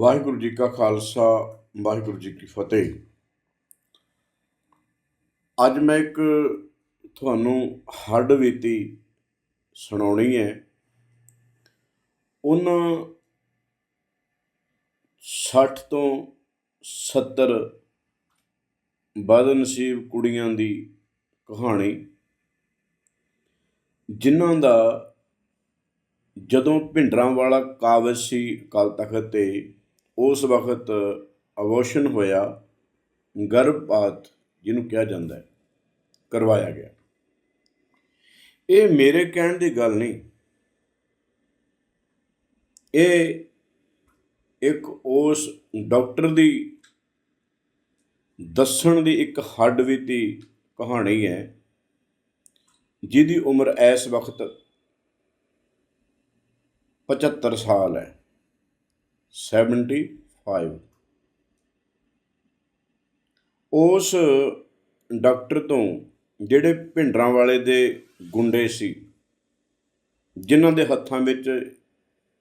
ਵਾਹਿਗੁਰੂ ਜੀ ਕਾ ਖਾਲਸਾ, ਵਾਹਿਗੁਰੂ ਜੀ ਕੀ ਫਤਿਹ। ਅੱਜ ਮੈਂ ਇੱਕ ਤੁਹਾਨੂੰ ਹੱਡ ਬੀਤੀ ਸੁਣਾਉਣੀ ਹੈ। ਉਹਨਾਂ 60 ਤੋਂ 70 ਬਦਨਸੀਬ ਕੁੜੀਆਂ ਦੀ ਕਹਾਣੀ, ਜਿਨ੍ਹਾਂ ਦਾ ਜਦੋਂ ਭਿੰਡਰਾਂ ਵਾਲਾ ਕਾਵਜ਼ ਸੀ ਅਕਾਲ ਤਖਤ ਤੇ ਉਸ ਵਕਤ ਅਬੋਰਸ਼ਨ ਹੋਇਆ, ਗਰਭਪਾਤ ਜਿਹਨੂੰ ਕਿਹਾ ਜਾਂਦਾ ਹੈ, ਕਰਵਾਇਆ ਗਿਆ। ਇਹ ਮੇਰੇ ਕਹਿਣ ਦੀ ਗੱਲ ਨਹੀਂ। ਇਹ ਇੱਕ ਉਸ ਡਾਕਟਰ ਦੀ ਦੱਸਣ ਦੀ ਇੱਕ ਹੱਡ ਬੀਤੀ ਕਹਾਣੀ ਹੈ, ਜਿਹਦੀ ਉਮਰ ਇਸ ਵਕਤ 75 ਸਾਲ ਹੈ। 75 ਉਸ ਡਾਕਟਰ ਤੋਂ ਜਿਹੜੇ ਭਿੰਡਰਾਂ ਵਾਲੇ ਦੇ ਗੁੰਡੇ ਸੀ, ਜਿਨ੍ਹਾਂ ਦੇ ਹੱਥਾਂ ਵਿੱਚ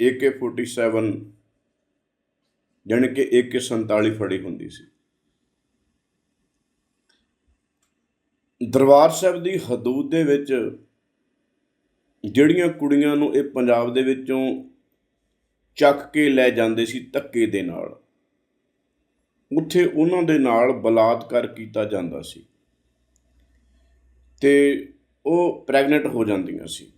AK47 ਜਾਣੀ ਕਿ AK47 ਫੜੀ ਹੁੰਦੀ ਸੀ। ਦਰਬਾਰ ਸਾਹਿਬ ਦੀ ਹਦੂਦ ਦੇ ਵਿੱਚ ਜਿਹੜੀਆਂ ਕੁੜੀਆਂ ਨੂੰ ਇਹ ਪੰਜਾਬ ਦੇ ਵਿੱਚੋਂ ਚੱਕ ਕੇ ਲੈ ਜਾਂਦੇ ਸੀ ਧੱਕੇ ਦੇ ਨਾਲ। ਉੱਥੇ ਉਹਨਾਂ ਦੇ ਨਾਲ ਬਲਾਤਕਾਰ ਕੀਤਾ ਜਾਂਦਾ ਸੀ ਤੇ ਉਹ ਪ੍ਰੈਗਨੈਂਟ ਹੋ ਜਾਂਦੀਆਂ ਸੀ।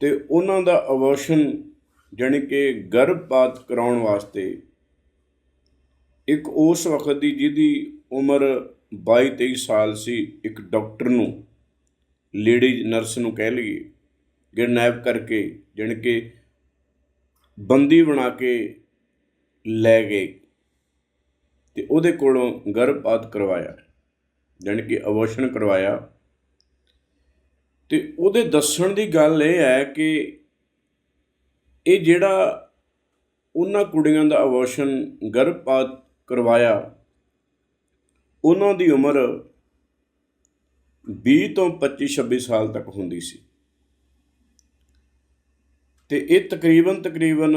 ਤੇ ਉਹਨਾਂ ਦਾ ਅਬੋਰਸ਼ਨ ਜਾਣੀ ਕਿ ਗਰਭਪਾਤ ਕਰਾਉਣ ਵਾਸਤੇ ਇੱਕ ਉਸ ਵਕਤ ਦੀ ਜਿਹਦੀ ਉਮਰ 22 23 ਸਾਲ ਸੀ, ਇੱਕ ਡਾਕਟਰ ਨੂੰ ਲੇਡੀ ਨਰਸ ਨੂੰ ਕਹਿ ਲਈਏ ਕਿਡਨੈਪ ਕਰਕੇ, ਜਾਣੀ ਕਿ ਬੰਦੀ ਬਣਾ ਕੇ ਲੈ ਗਏ ਤੇ ਉਹਦੇ ਕੋਲੋਂ ਗਰਭਪਾਤ ਕਰਵਾਇਆ, ਜਾਣੀ ਕਿ ਅਬੋਰਸ਼ਨ ਕਰਵਾਇਆ। ਤੇ ਉਹਦੇ ਦੱਸਣ ਦੀ ਗੱਲ ਇਹ ਹੈ ਕਿ ਇਹ ਜਿਹੜਾ ਉਹਨਾਂ ਕੁੜੀਆਂ ਦਾ ਅਬੋਰਸ਼ਨ ਗਰਭਪਾਤ ਕਰਵਾਇਆ, ਉਹਨਾਂ ਦੀ ਉਮਰ 20 ਤੋਂ 25 26 ਸਾਲ ਤੱਕ ਹੁੰਦੀ ਸੀ। ਤੇ ਇਹ ਤਕਰੀਬਨ ਤਕਰੀਬਨ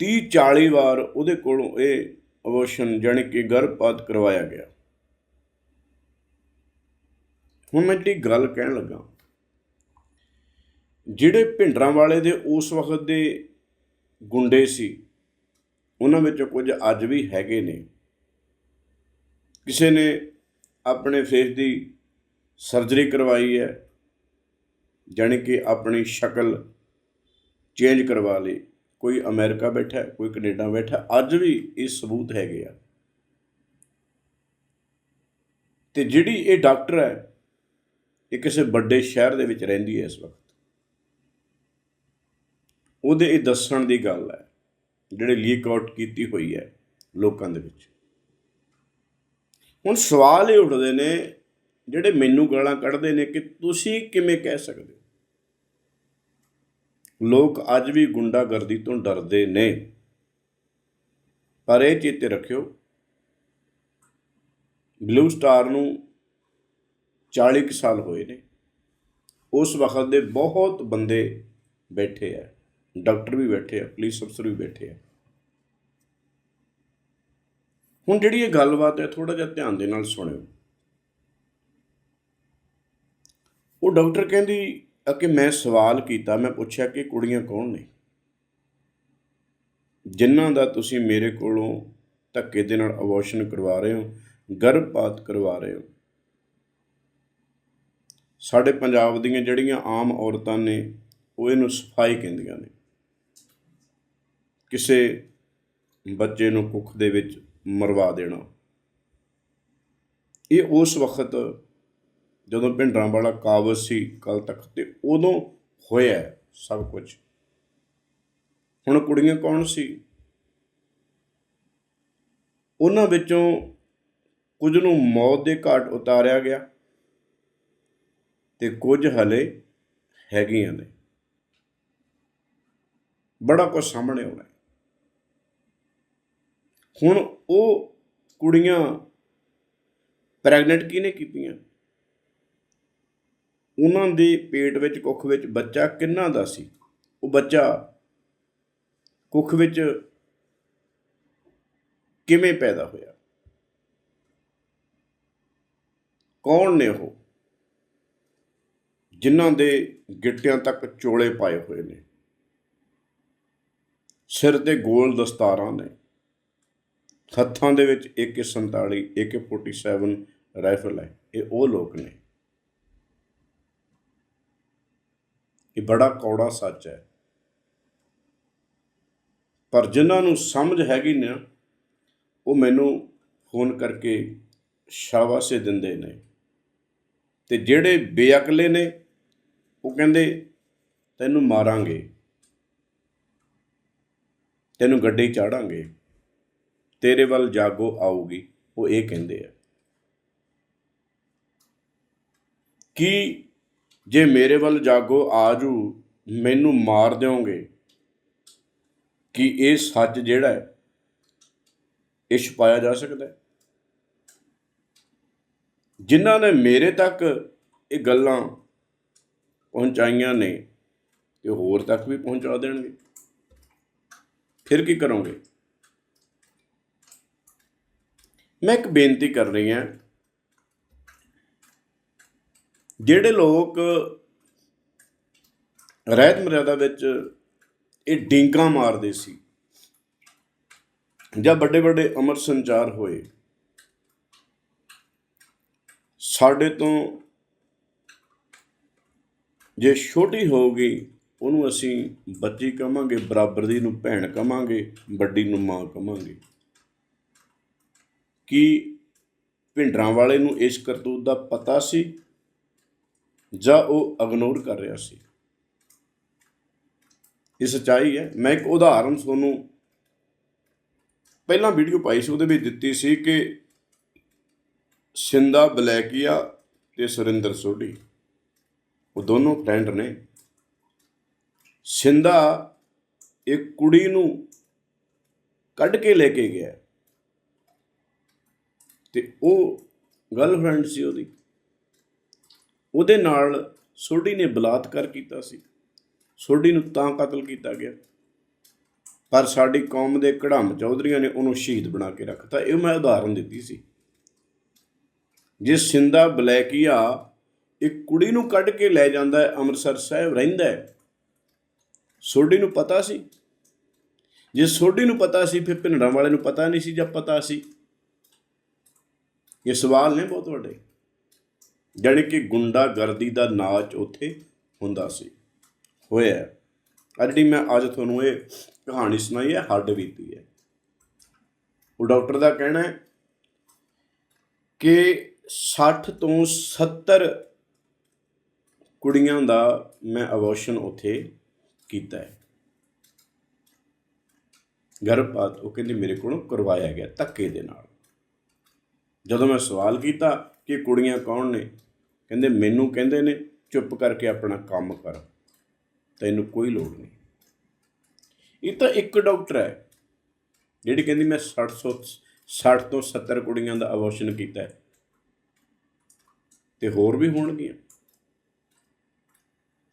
30 40 ਵਾਰ ਉਹਦੇ ਕੋਲੋਂ ਇਹ ਅਬੋਰਸ਼ਨ ਜਾਣੀ ਕਿ ਗਰਭਪਾਤ ਕਰਵਾਇਆ ਗਿਆ। ਹੁਣ ਮੈਂ ਜਿਹੜੀ ਗੱਲ ਕਹਿਣ ਲੱਗਾ, ਜਿਹੜੇ ਭਿੰਡਰਾਂ ਵਾਲੇ ਦੇ ਉਸ ਵਕਤ ਦੇ ਗੁੰਡੇ ਸੀ, ਉਹਨਾਂ ਵਿੱਚੋਂ ਕੁਝ ਅੱਜ ਵੀ ਹੈਗੇ ਨੇ। ਕਿਸੇ ਨੇ ਆਪਣੇ ਫੇਸ ਦੀ ਸਰਜਰੀ ਕਰਵਾਈ ਹੈ ਜਾਣੀ ਕਿ ਆਪਣੀ ਸ਼ਕਲ ਚੇਂਜ ਕਰਵਾ ਲਈ। ਕੋਈ ਅਮਰੀਕਾ ਬੈਠਾ, ਕੋਈ ਕੈਨੇਡਾ ਬੈਠਾ, ਅੱਜ ਵੀ ਇਹ ਸਬੂਤ ਹੈਗੇ ਆ। ਤੇ ਜਿਹੜੀ ਇਹ ਡਾਕਟਰ ਹੈ, ਇਹ ਕਿਸੇ ਵੱਡੇ ਸ਼ਹਿਰ ਦੇ ਵਿੱਚ ਰਹਿੰਦੀ ਹੈ ਇਸ ਵਕਤ। ਉਹਦੇ ਇਹ ਦੱਸਣ ਦੀ ਗੱਲ ਹੈ, ਜਿਹੜੇ ਲੀਕ ਆਊਟ ਕੀਤੀ ਹੋਈ ਹੈ ਲੋਕਾਂ ਦੇ ਵਿੱਚ। ਹੁਣ ਸਵਾਲ ਇਹ ਉੱਠਦੇ ਨੇ ਜਿਹੜੇ ਮੈਨੂੰ ਗਾਲਾਂ ਕੱਢਦੇ ਨੇ ਕਿ ਤੁਸੀਂ ਕਿਵੇਂ ਕਹਿ ਸਕਦੇ ਹੋ? ਲੋਕ ਅੱਜ ਵੀ ਗੁੰਡਾਗਰਦੀ ਤੋਂ ਡਰਦੇ ਨੇ। ਪਰ ਇਹ ਚੇਤੇ ਰੱਖਿਓ ਬਲੂ ਸਟਾਰ ਨੂੰ 40 ਕੁ ਸਾਲ ਹੋਏ ਨੇ। ਉਸ ਵਕਤ ਦੇ ਬਹੁਤ ਬੰਦੇ ਬੈਠੇ ਆ, ਡਾਕਟਰ ਵੀ ਬੈਠੇ ਆ, ਪੁਲਿਸ ਅਫਸਰ ਵੀ ਬੈਠੇ ਆ। ਹੁਣ ਜਿਹੜੀ ਇਹ ਗੱਲਬਾਤ ਹੈ ਥੋੜਾ ਜਿਹਾ ਧਿਆਨ ਦੇ ਨਾਲ ਸੁਣਿਓ। ਉਹ ਡਾਕਟਰ ਕਹਿੰਦੀ ਕਿ ਮੈਂ ਸਵਾਲ ਕੀਤਾ, ਮੈਂ ਪੁੱਛਿਆ ਕਿ ਕੁੜੀਆਂ ਕੌਣ ਨੇ? ਜਿਨ੍ਹਾਂ ਦਾ ਤੁਸੀਂ ਮੇਰੇ ਕੋਲੋਂ ਧੱਕੇ ਦੇ ਨਾਲ ਅਬੋਰਸ਼ਨ ਕਰਵਾ ਰਹੇ ਹੋ, ਗਰਭਪਾਤ ਕਰਵਾ ਰਹੇ ਹੋ। ਸਾਡੇ ਪੰਜਾਬ ਦੀਆਂ ਜਿਹੜੀਆਂ ਆਮ ਔਰਤਾਂ ਨੇ, ਉਹ ਇਹਨੂੰ ਸਫ਼ਾਈ ਕਹਿੰਦੀਆਂ ਨੇ। ਕਿਸੇ ਬੱਚੇ ਨੂੰ ਕੁੱਖ ਦੇ ਵਿੱਚ ਮਰਵਾ ਦੇਣਾ। ਇਹ ਉਸ ਵਕਤ ਜਦੋਂ ਭਿੰਡਰਾਂ ਵਾਲਾ ਕਾਬਜ ਸੀ ਕੱਲ ਤੱਕ ਤੇ ਉਦੋਂ ਹੋਇਆ ਸਭ ਕੁਝ। ਹੁਣ ਕੁੜੀਆਂ ਕੌਣ ਸੀ? ਉਹਨਾਂ ਵਿੱਚੋਂ ਕੁਝ ਨੂੰ ਮੌਤ ਦੇ ਘਾਟ ਉਤਾਰਿਆ ਗਿਆ ਤੇ ਕੁਝ ਹਲੇ ਹੈਗੀਆਂ ਨੇ। ਬੜਾ ਕੁਝ ਸਾਹਮਣੇ ਆਉਣਾ ਹੁਣ ਉਹ ਕੁੜੀਆਂ ਪ੍ਰੈਗਨੈਂਟ ਕਿਹਨੇ ਕੀਤੀਆਂ? ਉਹਨਾਂ ਦੇ ਪੇਟ ਵਿੱਚ, ਕੁੱਖ ਵਿੱਚ ਬੱਚਾ ਕਿੰਨਾ ਦਾ ਸੀ? ਉਹ ਬੱਚਾ ਕੁੱਖ ਵਿੱਚ ਕਿਵੇਂ ਪੈਦਾ ਹੋਇਆ? ਕੌਣ ਨੇ ਉਹ? ਜਿਨ੍ਹਾਂ ਦੇ ਗਿੱਟਿਆਂ ਤੱਕ ਚੋਲੇ ਪਾਏ ਹੋਏ ਨੇ। ਸਿਰ ਤੇ ਗੋਲ ਦਸਤਾਰਾਂ ਨੇ। ਹੱਥਾਂ ਦੇ ਵਿੱਚ AK47 AK47 ਰਾਈਫਲ ਹੈ। ਇਹ ਉਹ ਲੋਕ ਨੇ। ਇਹ ਬੜਾ ਕੌੜਾ ਸੱਚ ਹੈ। ਪਰ ਜਿਨ੍ਹਾਂ ਨੂੰ ਸਮਝ ਹੈਗੀ ਨਾ, ਉਹ ਮੈਨੂੰ ਫੋਨ ਕਰਕੇ ਸ਼ਾਬਾਸ਼ੇ ਦਿੰਦੇ ਨੇ। ਤੇ ਜਿਹੜੇ ਬੇਅਕਲੇ ਨੇ, ਉਹ ਕਹਿੰਦੇ, ਤੈਨੂੰ ਮਾਰਾਂਗੇ। ਤੈਨੂੰ ਗੱਡੀ ਚਾੜਾਂਗੇ। ਤੇਰੇ ਵੱਲ ਜਾਗੋ ਆਊਗੀ। ਉਹ ਇਹ ਕਹਿੰਦੇ ਆ। ਕਿ ਜੇ ਮੇਰੇ ਵੱਲ ਜਾਗੋ ਆਜੂ, ਮੈਨੂੰ ਮਾਰ ਦਿਓਗੇ। ਕਿ ਇਹ ਸੱਚ ਜਿਹੜਾ ਹੈ, ਇਹ ਛੁਪਾਇਆ ਜਾ ਸਕਦਾ ਹੈ? ਜਿਨ੍ਹਾਂ ਨੇ ਮੇਰੇ ਤੱਕ ਇਹ ਗੱਲਾਂ ਪਹੁੰਚਾਈਆਂ ਨੇ, ਤੇ ਹੋਰ ਤੱਕ ਵੀ ਪਹੁੰਚਾ ਦੇਣਗੇ। ਫਿਰ ਕੀ ਕਰੋਗੇ? ਮੈਂ ਇੱਕ ਬੇਨਤੀ ਕਰ ਰਹੀ ਹਾਂ ਜਿਹੜੇ ਲੋਕ ਰਹਿਤ ਮਰਿਆਦਾ ਵਿੱਚ ਇਹ ਡਿੰਕਾਂ ਮਾਰਦੇ ਸੀ ਜਾਂ ਵੱਡੇ ਵੱਡੇ ਅਮਰ ਸੰਚਾਰ ਹੋਏ, ਸਾਡੇ ਤੋਂ ਜੇ ਛੋਟੀ ਹੋਊਗੀ, ਉਹਨੂੰ ਅਸੀਂ ਬੱਚੀ ਕਵਾਂਗੇ, ਬਰਾਬਰ ਦੀ ਨੂੰ ਭੈਣ ਕਵਾਂਗੇ, ਵੱਡੀ ਨੂੰ ਮਾਂ ਕਵਾਂਗੇ। ਕੀ ਭਿੰਡਰਾਂ ਵਾਲੇ ਨੂੰ ਇਸ ਕਰਤੂਤ ਦਾ ਪਤਾ ਸੀ? ਜਾਂ ਉਹ ਇਗਨੋਰ ਕਰ ਰਿਹਾ ਸੀ। ਇਹ ਸੱਚਾਈ ਹੈ। ਮੈਂ ਇੱਕ ਉਦਾਹਰਨ ਤੁਹਾਨੂੰ ਪਹਿਲਾਂ ਵੀਡੀਓ ਪਾਈ ਸੀ, ਉਹਦੇ ਵਿੱਚ ਦਿੱਤੀ ਸੀ ਕਿ ਸਿੰਦਾ, ਬਲੈਕੀਆ ਤੇ ਸੁਰਿੰਦਰ ਸੋਢੀ, ਉਹ ਦੋਨੋਂ ਫਰੈਂਡ ਨੇ। ਸਿੰਦਾ ਇੱਕ ਕੁੜੀ ਨੂੰ ਕੱਢ ਕੇ ਲੈ ਕੇ ਗਿਆ। ਤੇ ਉਹ ਗਰਲਫ੍ਰੈਂਡ ਸੀ ਉਹਦੀ। ਉਹਦੇ ਨਾਲ ਸੋਢੀ ਨੇ ਬਲਾਤਕਾਰ ਕੀਤਾ ਸੀ। ਸੋਢੀ ਨੂੰ ਤਾਂ ਕਤਲ ਕੀਤਾ ਗਿਆ। ਪਰ ਸਾਡੀ ਕੌਮ ਦੇ ਕੜਮ ਚੌਧਰੀਆਂ ਨੇ ਉਹਨੂੰ ਸ਼ਹੀਦ ਬਣਾ ਕੇ ਰੱਖਤਾ। ਇਹ ਮੈਂ ਉਦਾਹਰਨ ਦਿੱਤੀ ਸੀ। ਜੇ ਸਿੰਦਾ ਬਲੈਕੀਆ ਇੱਕ ਕੁੜੀ ਨੂੰ ਕੱਢ ਕੇ ਲੈ ਜਾਂਦਾ ਹੈ, ਅੰਮ੍ਰਿਤਸਰ ਸਾਹਿਬ ਰਹਿੰਦਾ ਹੈ, ਸੋਢੀ ਨੂੰ ਪਤਾ ਸੀ? ਜੇ ਸੋਢੀ ਨੂੰ ਪਤਾ ਸੀ, ਫਿਰ ਭਿੰਡਰਾਂ ਵਾਲੇ ਨੂੰ ਪਤਾ ਨਹੀਂ ਸੀ ਜਾਂ ਪਤਾ ਸੀ? ਇਹ ਸਵਾਲ ਨੇ ਬਹੁਤ ਵੱਡੇ। ਜਾਣੀ ਕਿ ਗੁੰਡਾਗਰਦੀ ਦਾ ਨਾਚ ਉੱਥੇ ਹੁੰਦਾ ਸੀ। ਹੋਇਆ। ਆ ਜਿਹੜੀ ਮੈਂ, ਅੱਜ ਤੁਹਾਨੂੰ ਇਹ ਕਹਾਣੀ ਸੁਣਾਈ ਹੈ, ਹੱਡ ਬੀਤੀ ਹੈ। ਉਹ ਡਾਕਟਰ ਦਾ ਕਹਿਣਾ ਹੈ ਕਿ 60 ਤੋਂ 70 ਕੁੜੀਆਂ ਦਾ ਮੈਂ ਅਬੋਰਸ਼ਨ ਉੱਥੇ ਕੀਤਾ ਹੈ। ਗਰਭਪਾਤ ਉਹ ਕਹਿੰਦੇ ਮੇਰੇ ਕੋਲੋਂ ਕਰਵਾਇਆ ਗਿਆ ਧੱਕੇ ਦੇ ਨਾਲ। ਜਦੋਂ ਮੈਂ ਸਵਾਲ ਕੀਤਾ ਕਿ ਕੁੜੀਆਂ ਕੌਣ ਨੇ ਕਹਿੰਦੇ, ਮੈਨੂੰ ਕਹਿੰਦੇ ਨੇ, ਚੁੱਪ ਕਰਕੇ ਆਪਣਾ ਕੰਮ ਕਰ। ਤੈਨੂੰ ਕੋਈ ਲੋੜ ਨਹੀਂ। ਇਹ ਤਾਂ ਇੱਕ ਡਾਕਟਰ ਹੈ, ਜਿਹੜੀ ਕਹਿੰਦੀ, ਮੈਂ 60 60 ਤੋਂ 70 ਕੁੜੀਆਂ ਦਾ ਅਬੋਰਸ਼ਨ ਕੀਤਾ ਹੈ। ਤੇ ਹੋਰ ਵੀ ਹੋਣਗੀਆਂ।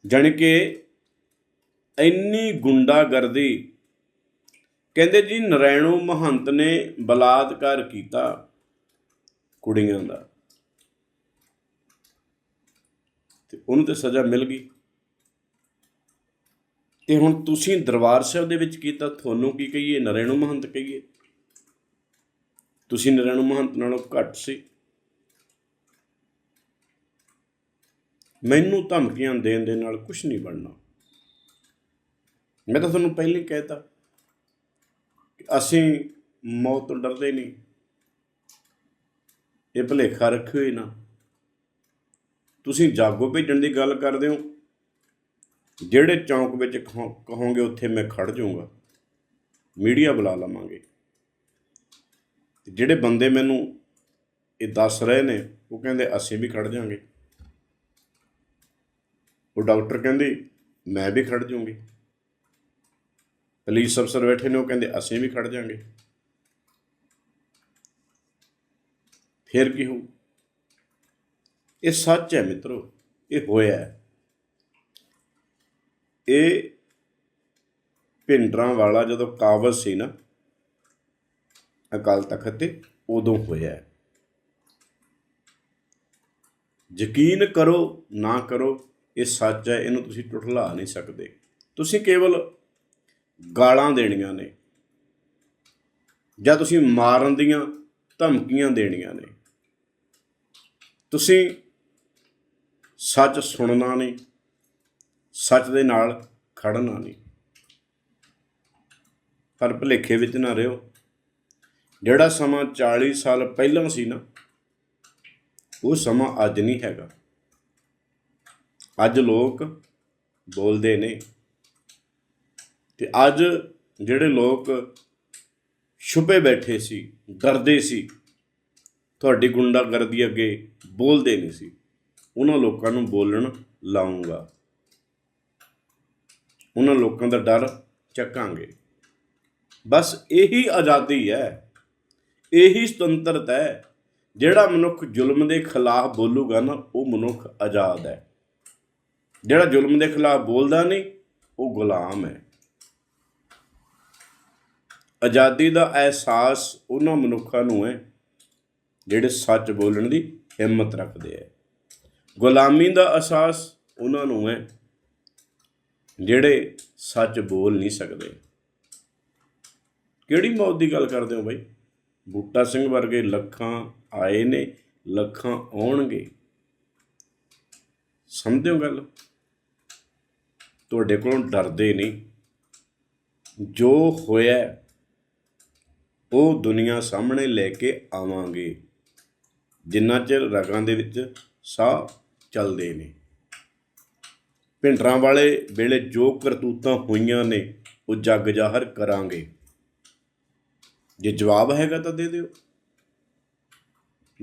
ਜਾਣੀ ਕਿ ਇੰਨੀ ਗੁੰਡਾਗਰਦੀ, ਕਹਿੰਦੇ ਜੀ, ਨਰੈਣੋ ਮਹੰਤ ਨੇ ਬਲਾਤਕਾਰ ਕੀਤਾ ਕੁੜੀਆਂ ਦਾ। ਤੇ ਉਹਨੂੰ ਤੇ ਸਜ਼ਾ ਮਿਲ ਗਈ। ਤੇ ਹੁਣ ਤੁਸੀਂ ਦਰਬਾਰ ਸਾਹਿਬ ਦੇ ਵਿੱਚ ਕੀਤਾ, ਤੁਹਾਨੂੰ ਕੀ ਕਹੀਏ? ਨਰੈਣੋ ਮਹੰਤ ਕਹੀਏ। ਤੁਸੀਂ ਨਰੈਣੋ ਮਹੰਤ ਨਾਲੋਂ ਘੱਟ ਸੀ। ਮੈਨੂੰ ਧਮਕੀਆਂ ਦੇਣ ਦੇ ਨਾਲ ਕੁਝ ਨਹੀਂ ਬਣਨਾ। ਮੈਂ ਤਾਂ ਤੁਹਾਨੂੰ ਪਹਿਲਾਂ ਹੀ ਕਹਿਤਾ ਕਿ ਅਸੀਂ ਮੌਤ ਤੋਂ ਡਰਦੇ ਨਹੀਂ। ਇਹ ਭੁਲੇਖਾ ਰੱਖਿਓ ਹੀ ਨਾ। ਤੁਸੀਂ ਜਾਗੋ ਭੇਜਣ ਦੀ ਗੱਲ ਕਰਦੇ ਹੋ? ਜਿਹੜੇ ਚੌਂਕ ਵਿੱਚ ਕਹੋ- ਕਹੋਗੇ ਉੱਥੇ ਮੈਂ ਖੜ ਜਾਊਂਗਾ, ਮੀਡੀਆ ਬੁਲਾ ਲਵਾਂਗੇ। ਜਿਹੜੇ ਬੰਦੇ ਮੈਨੂੰ ਇਹ ਦੱਸ ਰਹੇ ਨੇ, ਉਹ ਕਹਿੰਦੇ ਅਸੀਂ ਵੀ ਖੜ ਜਾਾਂਗੇ ਉਹ ਡਾਕਟਰ ਕਹਿੰਦੇ ਮੈਂ ਵੀ ਖੜ ਜਾਊਂਗੀ। ਪੁਲਿਸ ਅਫਸਰ ਬੈਠੇ ਨੇ, ਉਹ ਕਹਿੰਦੇ ਅਸੀਂ ਵੀ ਖੜ ਜਾਾਂਗੇ ਫਿਰ ਕੀ ਹੋਊ? ਇਹ ਸੱਚ ਹੈ ਮਿੱਤਰੋ, ਇਹ ਹੋਇਆ ਇਹ ਭਿੰਡਰਾਂ ਵਾਲਾ ਜਦੋਂ ਕਾਬਜ਼ ਸੀ ਨਾ, ਅਕਾਲ ਤਖਤ ਤੇ, ਉਦੋਂ ਹੋਇਆ ਯਕੀਨ ਕਰੋ, ਨਾ ਕਰੋ, ਇਹ ਸੱਚ ਹੈ, ਇਹਨੂੰ ਤੁਸੀਂ ਟੁੱਟਲਾ ਨਹੀਂ ਸਕਦੇ। ਤੁਸੀਂ ਕੇਵਲ ਗਾਲਾਂ ਦੇਣੀਆਂ ਨੇ, ਜਾਂ ਤੁਸੀਂ ਮਾਰਨ ਦੀਆਂ ਧਮਕੀਆਂ ਦੇਣੀਆਂ ਨੇ। ਤੁਸੀਂ ਸੱਚ ਸੁਣਨਾ ਨਹੀਂ, ਸੱਚ ਦੇ ਨਾਲ ਖੜਨਾ ਨਹੀਂ। ਪਰ ਭੁਲੇਖੇ ਵਿੱਚ ਨਾ ਰਹੋ। ਜਿਹੜਾ ਸਮਾਂ 40 ਸਾਲ ਪਹਿਲਾਂ ਸੀ ਨਾ, ਉਹ ਸਮਾਂ ਅੱਜ ਨਹੀਂ ਹੈਗਾ। ਅੱਜ ਲੋਕ ਬੋਲਦੇ ਨੇ ਤੇ ਅੱਜ ਜਿਹੜੇ ਲੋਕ ਛੁਪੇ ਬੈਠੇ ਸੀ, ਡਰਦੇ ਸੀ, ਤੁਹਾਡੀ ਗੁੰਡਾਗਰਦੀ ਅੱਗੇ ਬੋਲਦੇ ਨਹੀਂ ਸੀ। ਉਹਨਾਂ ਲੋਕਾਂ ਨੂੰ ਬੋਲਣ ਲਾਉਂਗਾ। ਉਹਨਾਂ ਲੋਕਾਂ ਦਾ ਡਰ ਚੱਕਾਂਗੇ। ਬਸ ਇਹੀ ਆਜ਼ਾਦੀ ਹੈ। ਇਹੀ ਸੁਤੰਤਰਤਾ ਹੈ। ਜਿਹੜਾ ਮਨੁੱਖ ਜ਼ੁਲਮ ਦੇ ਖਿਲਾਫ ਬੋਲੂਗਾ ਨਾ, ਉਹ ਮਨੁੱਖ ਆਜ਼ਾਦ ਹੈ। ਜਿਹੜਾ ਜ਼ੁਲਮ ਦੇ ਖਿਲਾਫ ਬੋਲਦਾ ਨਹੀਂ, ਉਹ ਗੁਲਾਮ ਹੈ। ਆਜ਼ਾਦੀ ਦਾ ਅਹਿਸਾਸ ਉਹਨਾਂ ਮਨੁੱਖਾਂ ਨੂੰ ਹੈ, ਜਿਹੜੇ ਸੱਚ ਬੋਲਣ ਦੀ ਹਿੰਮਤ ਰੱਖਦੇ ਹੈ। ਗੁਲਾਮੀ ਦਾ ਅਹਿਸਾਸ ਉਹਨਾਂ ਨੂੰ ਹੈ, ਜਿਹੜੇ ਸੱਚ ਬੋਲ ਨਹੀਂ ਸਕਦੇ। ਕਿਹੜੀ ਮੌਤ ਦੀ ਗੱਲ ਕਰਦੇ ਹੋ ਬਾਈ? ਬੂਟਾ ਸਿੰਘ ਵਰਗੇ ਲੱਖਾਂ ਆਏ ਨੇ, ਲੱਖਾਂ ਆਉਣਗੇ। ਸਮਝਦੇ ਹੋ ਗੱਲ? ਤੁਹਾਡੇ ਕੋਲੋਂ ਡਰਦੇ ਨਹੀਂ। ਜੋ ਹੋਇਆ, ਉਹ ਦੁਨੀਆ ਸਾਹਮਣੇ ਲੈ ਕੇ ਆਵਾਂਗੇ। ਜਿੰਨਾ ਚਿਰ ਰਗਾਂ ਦੇ ਵਿੱਚ ਸਾਹ ਚੱਲਦੇ ਨੇ। ਭਿੰਡਰਾਂ ਵਾਲੇ ਵੇਲੇ ਜੋ ਕਰਤੂਤਾਂ ਹੋਈਆਂ ਨੇ, ਉਹ ਜੱਗ ਜ਼ਾਹਰ ਕਰਾਂਗੇ। ਜੇ ਜਵਾਬ ਹੈਗਾ ਤਾਂ ਦੇ ਦਿਓ।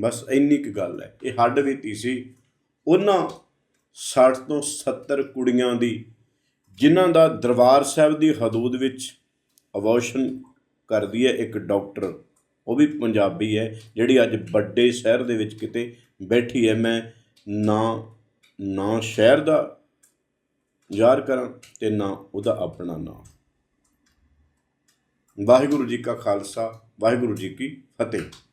ਬਸ ਇੰਨੀ ਕੁ ਗੱਲ ਹੈ। ਇਹ ਹੱਡ ਬੀਤੀ ਸੀ। ਉਹਨਾਂ 60 ਤੋਂ 70 ਕੁੜੀਆਂ ਦੀ, ਜਿਨ੍ਹਾਂ ਦਾ ਦਰਬਾਰ ਸਾਹਿਬ ਦੀ ਹਦੂਦ ਵਿੱਚ ਅਬੋਰਸ਼ਨ ਕਰਦੀ ਹੈ ਇੱਕ ਡਾਕਟਰ। ਉਹ ਵੀ ਪੰਜਾਬੀ ਹੈ, ਜਿਹੜੀ ਅੱਜ ਵੱਡੇ ਸ਼ਹਿਰ ਦੇ ਵਿੱਚ ਕਿਤੇ ਬੈਠੀ ਹੈ ਮੈਂ, ਨਾ ਨਾ ਸ਼ਹਿਰ ਦਾ ਯਾਰ ਕਰਾਂ ਤੇ ਨਾ ਉਹਦਾ ਆਪਣਾ ਨਾਮ। ਵਾਹਿਗੁਰੂ ਜੀ ਕਾ ਖਾਲਸਾ, ਵਾਹਿਗੁਰੂ ਜੀ ਕੀ ਫਤਿਹ।